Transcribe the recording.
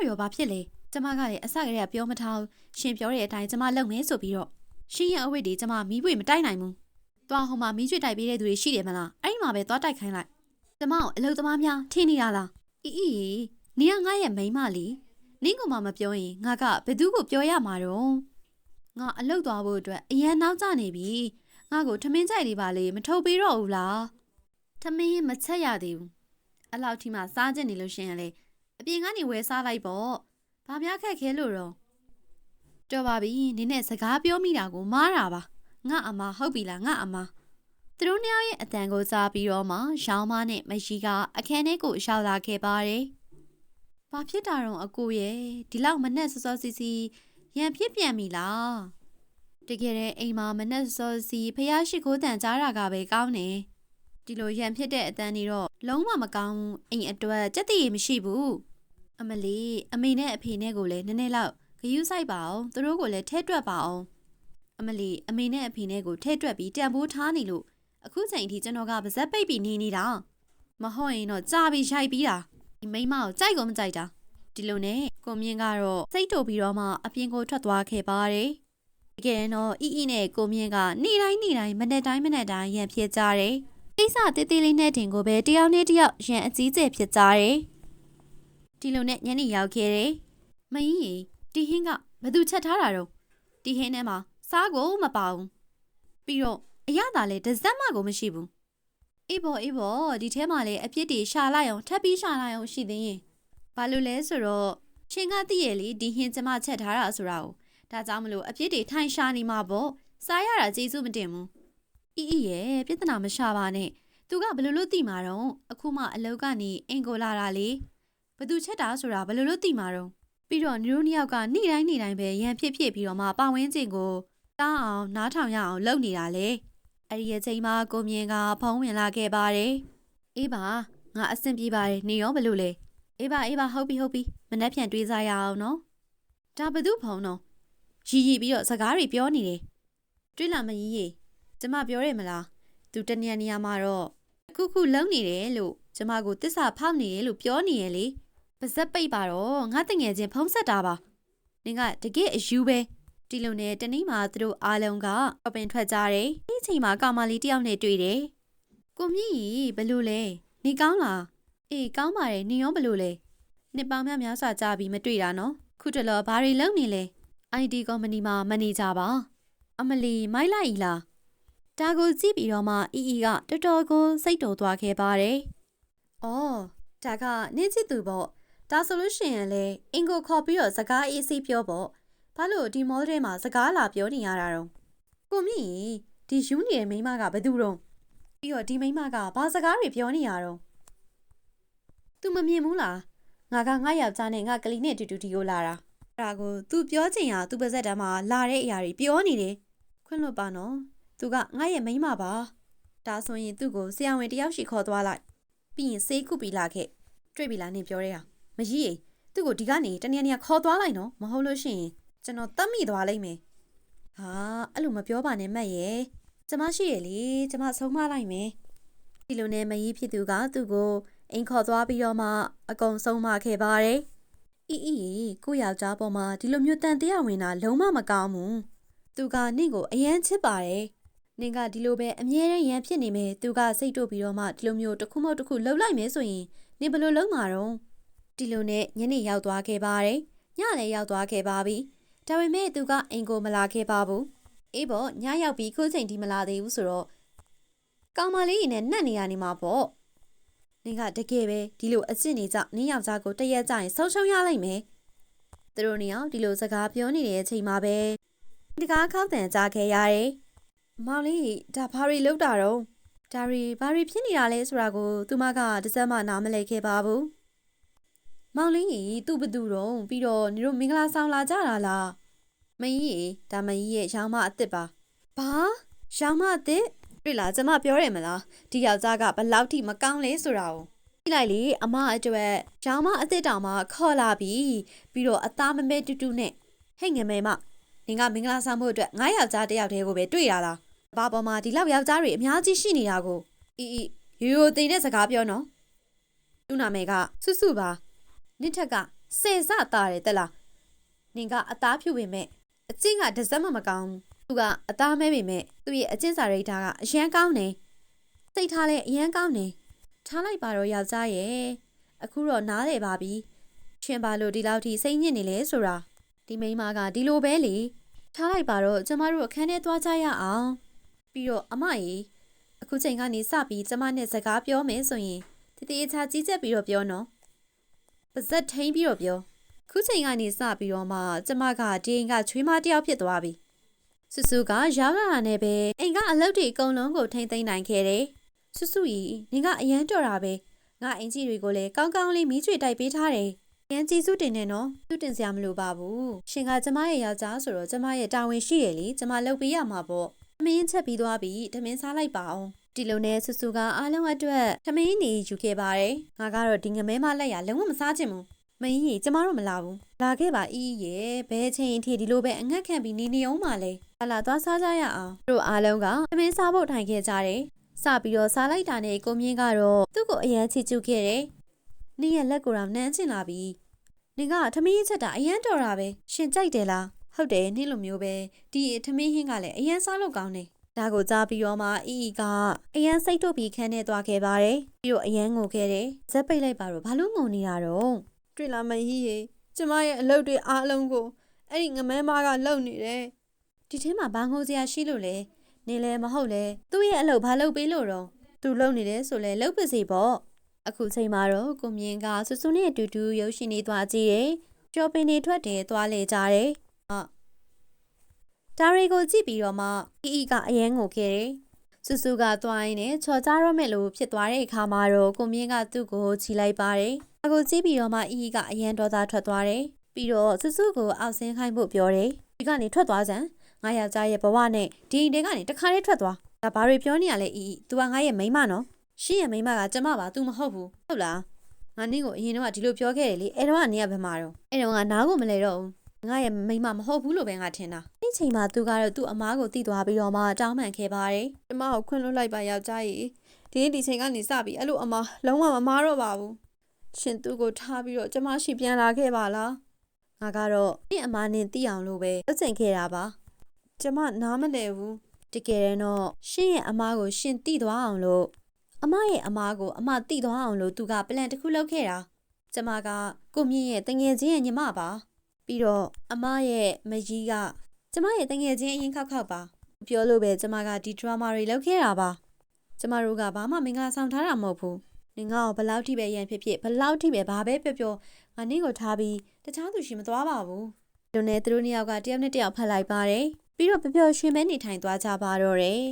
တော့ရောဘာဖြစ်လဲကျမကလည်းအစကတည်းကပြောမထားဘူးရှင်ပြောတဲ့အတိုင်းကျမလုပ်မယ်ဆိုပြီးတော့ရှင်ရဲ့အဝတ်တွေကျမမီးပွေမတိုက်နိုင်ဘူးသွားဟိုမှာမီးကျွတ်တိုက်ပေးတဲ့သူတွေရှိတယ်မလားအဲ့ဒီမှာပဲသွားတိုက်ခိုင်းလိုက်ကျမကိုအလုပ်သမားများထင်နေတာလားအီအီနေကငါရဲ့မိန်းမလीနင်းကမှမပြောရင်ငါကဘယ်သူကိုပြောရမှာတော့ငါအလုပ်သွားဖို့အတွက်အရန်နောက်ကျနေပြီငါကိုထမင်းကြိုက်လေးပါလေမထုတ်ပေးတော့ဘူးလားထမင်းမချက်ရသေးဘူးအဲ့လောက်ထိမှစားကျင်နေလို့ရှရင်လေ အပြင်ကနေဝယ်စားလိုက်ပေါ့ဘာများခက်ခဲလို့တော့တော်ပါပြီနင်းနဲ့စကားပြောမိတာကိုမားတာပါငါအမဟုတ်ပြီလားငါအမသူတို့နှစ်ယောက်ရဲ့အတန်ကိုစားပြီးတော့မှရောင်းမနဲ့မရှိကအခန်းထဲကိုရှောက်လာခဲ့ပါတယ်။ဘာဖြစ်တာတော့အကိုရဲ့ဒီလောက်မနဲ့စောစောစီစီရံဖြစ်ပြန်ပြီလား။တကယ်တဲ့အိမ်မှာမနဲ့စောစောစီဖះရှိခိုးတန်ကြားတာကပဲကောင်းနေ။ဒီလိုရံဖြစ်တဲ့အတန်တွေတော့လုံးဝမကောင်းဘူးအိမ်အတွက်စက်တည်မရှိဘူး။ အမလီအမေနဲ့အဖေနဲ့ကိုလည်းနည်းနည်းလောက်ဂယုစိုက်ပါအောင်သူတို့ကိုလည်းထဲတွက်ပါအောင်အမလီအမေနဲ့အဖေနဲ့ကိုထဲတွက်ပြီးတန်ဖိုးထားနေလို့အခုချိန်ထိကျွန်တော်ကပါဇက်ပိတ်ပြီးနေနေတာမဟုတ်ရင်တော့ကြာပြီးရိုက်ပြီးတာဒီမိန်းမကိုကြိုက်ကုန်မကြိုက်တာဒီလိုနဲ့ကိုမြင့်ကတော့စိတ်တူပြီးတော့မှအပြင်ကိုထွက်သွားခဲ့ပါတယ်တကယ်တော့အီအီနဲ့ကိုမြင့်ကနေ့တိုင်းနေ့တိုင်းမနေ့တိုင်းမနေ့တိုင်းရန်ဖြစ်ကြတယ်ကိစ္စတေးသေးလေးနဲ့တင်ကိုပဲတယောက်နဲ့တယောက်ရန်အကြီးကျယ်ဖြစ်ကြတယ် ဒီလိုနဲ့ညနေရောက်ခဲ့တယ်မကြီးဒီဟင်းကဘသူချက်ထားတာတော့ဒီဟင်းထဲမှာစားကိုမပါဘူးပြီးတော့အရသာလည်းတစ်စက်မှကိုမရှိဘူးအေးဘောအေးဘောဒီထဲမှာလည်းအပြစ်တွေရှာလိုက်အောင်ထပ်ပြီးရှာလိုက်အောင်ရှိသေးရင်ဘာလို့လဲဆိုတော့ရှင်ကသိရဲ့လေဒီဟင်းကျမချက်ထားတာဆိုတာကိုဒါကြောင့်မလို့အပြစ်တွေထိုင်ရှာနေမှာပေါ့စားရတာကျေးဇူးမတင်ဘူးအီအီရဲ့ပြဿနာမရှာပါနဲ့သူကဘယ်လိုလုပ်သိမှာတော့အခုမှအလောက်ကနေအင်ကိုလာတာလေ ဘသူချက်တာဆိုတာဘယ်လိုလုပ်သိမှာတော့ပြီးတော့နူးနှစ်ယောက်ကနေ့တိုင်းနေ့တိုင်းပဲရန်ဖြစ်ဖြစ်ပြီးတော့မှပဝင်းကျင်ကိုတားအောင်နားထောင်ရအောင်လုပ်နေတာလေအဲ့ဒီအချိန်မှာကိုမြင့်ကဖုံးဝင်လာခဲ့ပါတယ်အေးပါငါအဆင်ပြေပါတယ်နေရောဘလို့လဲအေးပါအေးပါဟုတ်ပြီဟုတ်ပြီမနှက်ပြန်တွေးစားရအောင်နော်ဒါဘသူဖုံးတော့ရီရီပြီးတော့စကားတွေပြောနေတယ်တွေးလာမကြီးရေကျမပြောရမလားသူတနေရာနေရာမှာတော့အခုခုလုံနေတယ်လို့ကျမကိုတစ္ဆာဖောက်နေတယ်လို့ပြောနေရလေ ပါဇက်ပိတ်ပါတော့ငါတငယ်ချင်းဖုံးဆက်တာပါနင်ကတကယ်အယူပဲဒီလိုနဲ့တနေ့မှသူတို့အားလုံးကပင်ထွက်ကြတယ်။ဒီချိန်မှာကောင်မလေးတယောက်နဲ့တွေ့တယ်။ကိုမြင့်ကြီးဘလို့လဲ။နေကောင်းလား။အေးကောင်းပါတယ်နေရောဘလို့လဲ။နှစ်ပေါင်းများများစွာကြာပြီးမတွေ့တာနော်။ခုတလောဘာတွေလုပ်နေလဲ။ ID ကုမ္ပဏီမှာမန်နေဂျာပါ။အမလီမိုက်လိုက်ဤလား။ဒါကိုကြည့်ပြီးတော့မှအီအီကတော်တော်ကိုစိတ်တော်သွားခဲ့ပါတယ်။အော်ဒါကနင်းချစ်သူပေါ့။ ဒါဆိုလို့ရှိရင်လေအင်ကိုခေါ်ပြီးတော့စကားအေးဆေးပြောပေါ့။ဘာလို့ဒီမော်ဒယ်မှာစကားလာပြောနေရတာတော့ကိုမြင့်ဒီယူနေတဲ့မိန်းမကဘသူတော့ပြီးတော့ဒီမိန်းမကဘာစကားတွေပြောနေရတော့ तू မမြင်ဘူးလားငါကငါယောက်ျားနဲ့ငါကလေးနဲ့တူတူဒီကိုလာတာအဲ့ဒါကို तू ပြောချင်ရ तू ပါဇက်တမ်းမှာလာတဲ့အရာတွေပြောနေတယ်ခွင့်လွတ်ပါနော် तू ကငါရဲ့မိန်းမပါဒါဆိုရင်သူ့ကိုဆရာဝန်တယောက်ရှိခေါ်သွားလိုက်ပြီးရင်ဆေးကုပြီးလာခဲ့တွေ့ပြီလားနင်ပြောရဲဟာ မကြီးရေသူ့ကိုဒီကနေတနေရာနေရာခေါ်သွားလိုက်နော်မဟုတ်လို့ရှိရင်ကျွန်တော်တတ်မိသွားလိမ့်မယ်ဟာအဲ့လိုမပြောပါနဲ့မက်ရဲ့ကျမရှိရလေကျမဆုံးမလိုက်မယ်ဒီလိုနဲ့မကြီးဖြစ်သူကသူ့ကိုအိမ်ခေါ်သွားပြီးတော့မှအကုန်ဆုံးမခဲ့ပါတယ်အီအီကိုယောက်ျားပေါ်မှာဒီလိုမျိုးတန်တရားဝင်တာလုံးဝမကောင်းဘူးသူကနင့်ကိုအယမ်းချစ်ပါတယ်နင်ကဒီလိုပဲအမြဲတမ်းရန်ဖြစ်နေမယ်သူကစိတ်တို့ပြီးတော့မှဒီလိုမျိုးတစ်ခုမဟုတ်တစ်ခုလှုပ်လိုက်မယ်ဆိုရင်နင်ဘယ်လိုလုပ်မှာတော့ ဒီလိုနဲ့ညနေရောက်သွားခဲ့ပါတယ်ညလည်းရောက်သွားခဲ့ပါပြီဒါပေမဲ့သူကအိမ်ကိုမလာခဲ့ပါဘူးအေးပေါ့ညရောက်ပြီးခုချိန်ထိမလာသေးဘူးဆိုတော့ကောင်မလေးနဲ့နှက်နေရနေမှာပေါ့နင်ကတကယ်ပဲဒီလိုအစ်စ်နေကြနင်းယောက်ျားကိုတရက်ကြရင်ဆုံးရှုံးရလိုက်မယ်သူတို့နေအောင်ဒီလိုစကားပြောနေတဲ့အချိန်မှာပဲဒီကားခောက်တန်ကြခဲ့ရတယ်မောင်လေးဒါဘာတွေလောက်တာတော့ဒါရီဘာတွေဖြစ်နေတာလဲဆိုတာကိုသူမကတစ်စက်မှနားမလည်ခဲ့ပါဘူး မောင်လေးကြီးသူ့ဘသူတော့ပြီးတော့နေတို့မင်္ဂလာဆောင်လာကြတာလားမကြီးဒါမကြီးရဲ့ရောင်မအစ်စ်ပါဘာရောင်မအစ်စ်တွေ့လားကျမပြောရမလားဒီယောက်ျားကဘလောက်ထိမကောင်းလဲဆိုတာကိုကြည့်လိုက်လေအမအတွက်ရောင်မအစ်စ်တောင်မှခေါ်လာပြီပြီးတော့အသားမမဲတူတူနဲ့ဟဲ့ငယ်မဲမနင်ကမင်္ဂလာဆောင်ဖို့အတွက်ငါးယောက်ျားတစ်ယောက်တည်းကိုပဲတွေ့ရတာဘာပေါ်မှာဒီလောက်ယောက်ျားတွေအများကြီးရှိနေတာကိုအီအီရိုးရိုးသိတဲ့စကားပြောနော်သူ့နာမည်ကဆွဆွပါ နင့်ထက်ကစေစတာတယ်တက်လားနင်ကအသားဖြူပေမဲ့အကျင့်ကတစ်စက်မှမကောင်းဘူးသူကအသားမဲပေမဲ့သူ့ရဲ့အကျင့်စာရိတ်ထားကအရန်ကောင်းတယ်စိတ်ထားလည်းအရန်ကောင်းတယ်ထားလိုက်ပါတော့ယောက်ျားရဲ့အခုတော့နားလေပါပြီရှင်ပါလို့ဒီလောက်ထိစိတ်ညစ်နေလဲဆိုတာဒီမိန်းမကဒီလိုပဲလေထားလိုက်ပါတော့ကျမတို့အခန်းထဲသွားကြရအောင်ပြီးတော့အမကြီးအခုချိန်ကနေစပြီးကျမနဲ့စကားပြောမယ်ဆိုရင်တတိအချာကြီးချက်ပြီးတော့ပြောနော် ပါဇက်ထိန်ပြီးတော့ပြောခုချိန်ကနေစပြီးတော့မှကျမကဒီအိမ်ကချွေးမတစ်ယောက်ဖြစ်သွားပြီစုစုကရောက်လာတာနဲ့ပဲအိမ်ကအလုပ်တွေအကုန်လုံးကိုထိမ့်သိမ်းနိုင်ခဲ့တယ်စုစုကြီးနင်ကအရန်တော်တာပဲငါအင်ကြီးတွေကိုလည်းကောင်းကောင်းလေးမီးချွေတိုက်ပေးထားတယ်ရန်ကြီးစုတင်နေနော်စုတင်စရာမလိုပါဘူးရှင်ကကျမရဲ့ယောက်ျားဆိုတော့ကျမရဲ့တာဝန်ရှိတယ်လေကျမလုပ်ပေးရမှာပေါ့သမင်းချက်ပြီးသွားပြီသမင်းစားလိုက်ပါအောင် ဒီလိုနဲ့ဆူဆူကအားလုံးအတွက်သမင်းနေယူခဲ့ပါတယ်ငါကတော့ဒီငမဲမလက်ရလုံးဝမစားချင်ဘူးမင်းကြီးကျမတို့မလာဘူးလာခဲ့ပါအီးရဲ့ဘဲချင်းအထိဒီလိုပဲအငတ်ခံပြီးနေနေအောင်ပါလေဟာလာသွားစားကြရအောင်သူတို့အားလုံးကသမင်းစားဖို့ထိုင်ခဲ့ကြတယ်စပြီးတော့စားလိုက်တာနဲ့ကိုမြင့်ကတော့သူ့ကိုအရန်ချစ်ကျူခဲ့တယ်နင်းရဲ့လက်ကိုတော့နမ်းချင်လာပြီနင်ကထမင်းချက်တာအရန်တော်တာပဲရှင်ကြိုက်တယ်လားဟုတ်တယ်နင်းလိုမျိုးပဲဒီထမင်းဟင်းကလည်းအရန်စားလို့ကောင်းတယ် ဒါကိုကြားပြီးတော့မှအီအီကအရန်စိတ်ထုတ်ပြီးခန်းထဲသွားခဲ့ပါတယ်ပြီးတော့အရန်ငိုခဲ့တယ်ဇက်ပိတ်လိုက်ပါတော့ဘာလို့ငိုနေတာတော့တွေ့လာမကြီးရေကျမရဲ့အလုပ်တွေအားလုံးကိုအဲ့ဒီငမန်းမကလုပ်နေတယ်ဒီထဲမှာဘာငိုစရာရှိလို့လဲနေလဲမဟုတ်လဲသူ့ရဲ့အလုပ်ဘာလုပ်ပေးလို့တော့သူလုပ်နေတယ်ဆိုလဲလုပ်ပါစေပေါ့အခုချိန်မှာတော့ကိုမြင့်ကဆွဆွနဲ့အတူတူရုပ်ရှင်တွေသွားကြည့်တယ်ကြော်ပင်တွေထွက်တယ်သွားလေကြတယ်ဟာ ဒါတွေကိုကြည့်ပြီးတော့မှအီအီကအရန်ငိုခဲ့တယ်ဆူဆူကသွားရင်းနဲ့ချော်ကြတော့မဲ့လို့ဖြစ်သွားတဲ့အခါမှာတော့ကိုမြင့်ကသူ့ကိုချီလိုက်ပါတယ်။အခုကြည့်ပြီးတော့မှအီအီကအရန်ဒေါသထွက်သွားတယ်။ပြီးတော့ဆူဆူကိုအောက်ဆင်းခိုင်းဖို့ပြောတယ်။ဒီကနေထွက်သွားစမ်းငါယောက်ျားရဲ့ဘဝနဲ့ဒီအိမ်ထဲကနေတခါတည်းထွက်သွား။ဒါဘာတွေပြောနေရလဲအီအီ तू ကငါရဲ့မိန်းမနော်။ရှင့်ရဲ့မိန်းမကကျမပါ तू မဟုတ်ဘူး။ဟုတ်လား။ငါနင့်ကိုအရင်တော့ဒီလိုပြောခဲ့တယ်လေ။အဲ့တော့ကနေရဘယ်မှာတော့။အဲ့တော့ငါနားကိုမလဲတော့ဘူး။ ငါရဲ့မိန်းမမဟုတ်ဘူးလို့ပဲငါထင်တာ။အဲ့ချိန်မှာသူကတော့သူ့အမားကိုတိသွားပြီးတော့မှတောင်းပန်ခဲ့ပါတယ်။ကျမကိုခွင့်လွှတ်လိုက်ပါယောက်ျားရေဒီနေ့ဒီချိန်ကနေစပြီးအဲ့လိုအမလုံးဝမမားတော့ပါဘူးရှင်သူ့ကိုထားပြီးတော့ကျမရှိပြန်လာခဲ့ပါလားငါကတော့နင့်အမားနဲ့တီးအောင်လို့ပဲလုပ်ချင်ခဲ့တာပါကျမနားမလဲဘူးတကယ်တော့ရှင်ရဲ့အမားကိုရှင်တီးသွားအောင်လို့အမရဲ့အမားကိုအမတီးသွားအောင်လို့သူကပလန်တစ်ခုလုပ်ခဲ့တာကျမကကိုမြင့်ရဲ့တငယ်ချင်းရဲ့ညီမပါ ပြီးတော့အမရဲ့မကြီးကကျမရဲ့တငယ်ချင်းအရင်ခောက်ခောက်ပါပြောလို့ပဲကျမကဒီဒရာမာတွေလုပ်ခဲ့တာပါကျမတို့ကဘာမှမင်္ဂလာဆောင်ထားတာမဟုတ်ဘူးနင်ကဘယ်လောက်ထိပဲရန်ဖြစ်ဖြစ်ဘယ်လောက်ထိပဲဘာပဲပြောပြောငါနင့်ကိုထားပြီးတခြားသူရှိမသွားပါဘူးလူနဲ့သူတို့နှစ်ယောက်ကတယောက်နဲ့တယောက်ဖတ်လိုက်ပါတယ်ပြီးတော့ပျော်ပျော်ရွှင်မဲနေထိုင်သွားကြပါတော့တယ်